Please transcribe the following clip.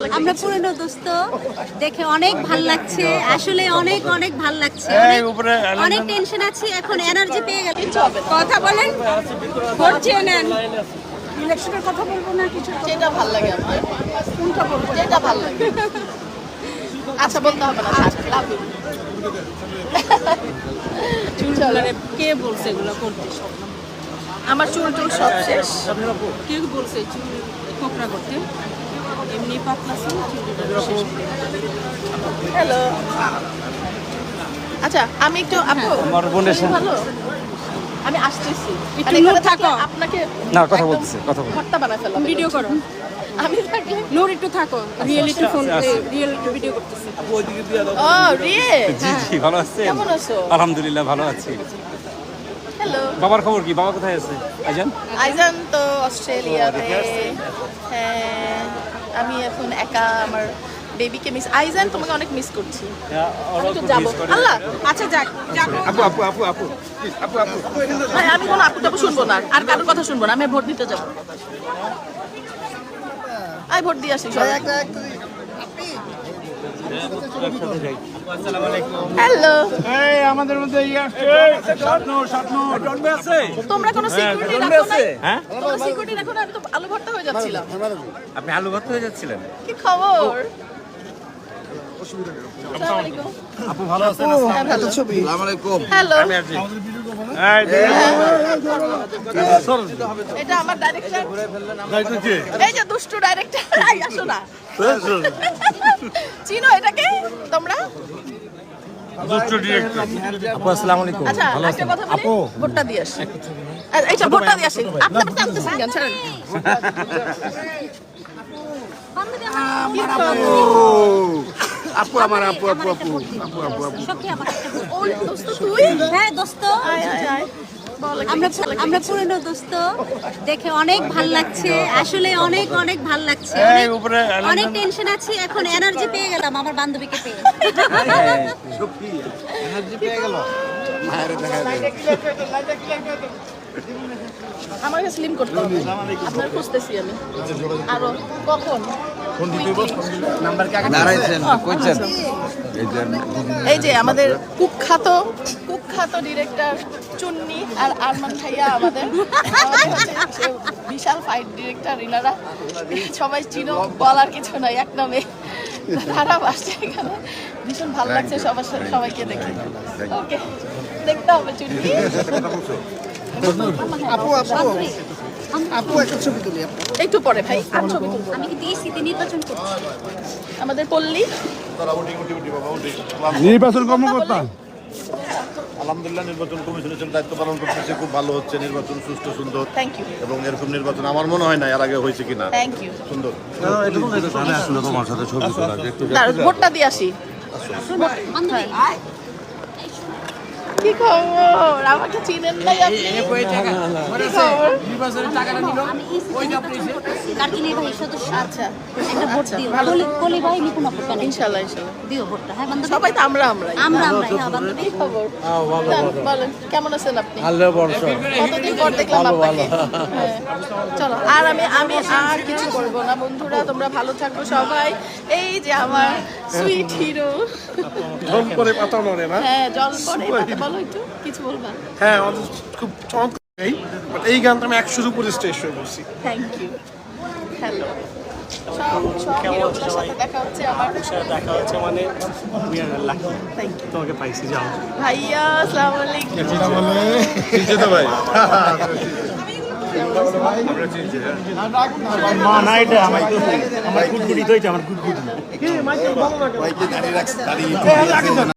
আমরা পুরনো দোস্ত দেখে অনেক ভালো লাগছে। আসলে অনেক অনেক ভালো লাগছে। অনেক- টেনশন আছে এখন এনার্জি পেয়ে গেল কথা বলেন ভোট চেয়ে নেন। ইলেকশনের কথা বলব না কিছু যেটা ভালো লাগে আমার কোনটা বলব? যেটা ভালো লাগে। আচ্ছা বলতে হবে না। থাক, লাভ ইউ। চলো। কে বলছে এগুলো? করতে আমার চুল টুল সব শেষ। কে বলছে চুল কোকড়া করতে? এমনি পাতলা। হ্যালো আচ্ছা আমি একটু আপু আমার বোনের সাথে- ভালো? আমি আসতেছি। একটু নোট থাকো। আপনাকে না, কথা বলতেছি, কথা। ভর্তা বানায় ভিডিও করো। আমি থাকলে নূর একটু থাকো রিয়েলিটি ফোন রিয়েলিটি ভিডিও করতেছে। ও রিয়ে জি জি ভালো আছেন? কেমন আছো? আলহামদুলিল্লাহ ভালো আছি। হ্যালো বাবার খবর কি? বাবা কোথায় আছে? আজান আইজান তো অস্ট্রেলিয়াতে হ্যাঁ আমি এখন একা আমার বেবিকে মিস আইজান তোমাকে অনেক মিস করছি। আমি একটু যাব। আল্লাহ আচ্ছা যাক যাক। আপু আপু আপু আপু আপু আপু। আমি কোনো আপু টাপু শুনব না। আর কারোর কথা শুনব না আমি ভোট দিতে যাব। আই ভোট দিয়ে আসি সবাই। হ্যালো এই আমাদের মধ্যে ইয়ে আসছে। স্বপ্ন স্বপ্ন। জন্মে আছে। তোমরা কোনো সিকিউরিটি রাখো না হ্যাঁ? তোমরা সিকিউরিটি রাখো না আমি তো আলু ভর্তা হয়ে যাচ্ছিলাম। আপনি আলু ভর্তা হয়ে যাচ্ছিলেন? কি খবর? আপু ভালো আছেন হ্যাঁ, ভালো। হ্যালো আমি আছি এই এটা আমার ডাইরেক্টর এই যে দুষ্টু ডাইরেক্টর আসো না চিনো এটাকে তোমরা দুষ্ট ডিরেক্টর আপু আসসালামু আলাইকুম আচ্ছা একটা কথা ভোটটা দিয়ে আসি এইটা ভোটটা দিয়ে আসি আপনি আপনি ছাড়েন? আপু আমার আপু আপু আপু আপু আপু আপু। হ্যাঁ দোস্ত। আমরা আমরা পুরনো দোস্ত। দেখে অনেক ভালো লাগছে। আসলে অনেক অনেক ভালো লাগছে। অনেক- টেনশন আছে। এখন এনার্জি পেয়ে গেলাম আমার বান্ধবীকে পেয়ে। আমাকে স্লিম করতে হবে। আপনার খুঁজতেছি আমি। আরও কখন? এই যে আমাদের কুখ্যাত কুখ্যাত ডিরেক্টর চুন্নি আর আরমান ভাইয়া আমাদের। বিশাল ফাইট ডিরেক্টর ইনারা সবাই চিনো বলার কিছু নাই এক নামে। খারাপ আসছে এখানে। ভীষণ ভালো লাগছে সবার সাথে সবাইকে দেখে। ওকে দেখতে হবে চুন্নি। আপু আপু। আপু একটা ছবি তুলি আপু একটু পরে ভাই আর ছবি তুলবো আমি কিন্তু এই শীতে নির্বাচন করছি আমাদের পল্লী নির্বাচন কর্মকর্তা আলহামদুলিল্লাহ নির্বাচন কমিশনের দায়িত্ব পালন করতেছে খুব ভালো হচ্ছে নির্বাচন সুস্থ সুন্দর থ্যাংক ইউ এবং এরকম নির্বাচন আমার মনে হয় না এর আগে হয়েছে কিনা থ্যাংক ইউ সুন্দর তোমার সাথে ছবি তোলা একটু ভোটটা দিয়ে আসি কি খবর? আমাকে চিনেন নাই আপনি? কি খবর? আমি এই শীতে নির্বাচন করতেছি। কার্তিনী ভাই সদস্য? আচ্ছা। একটা ভোট আচ্ছা, দিও। কলি কলি ভাই নিপুণ আপু কেন ইনশাল্লাহ ইনশাল্লাহ। দিও ভোটটা। হ্যাঁ বান্ধবী? সবাই তো আমরা আমরাই। আমরা আমরা হ্যাঁ বান্ধবী? খবর? বলেন কেমন আছেন আপনি? কতদিন পর দেখলাম আপনাকে? হ্যাঁ। চলো আর আমি আমি আর কিছু করব না বন্ধুরা তোমরা ভালো থাকো সবাই। এই যে আমার সুইট হিরো ঢং করে পাতা নড়ে না? হ্যাঁ জল পাতা বলো একটু কিছু বলবা? হ্যাঁ আমাদের খুব চমৎকার এই বাট এই গানটা আমি একশোর উপরে স্টেজ শো করছি। থ্যাংক ইউ হ্যালো দেখা হচ্ছে আমার। মানে ইউ তোমাকে পাইছি যাও। ভাইয়া আসসালামু আলাইকুম। ভাই? আমার তো আমার কুটকুটি ভাইকে দাঁড়িয়ে রাখছি দাঁড়িয়ে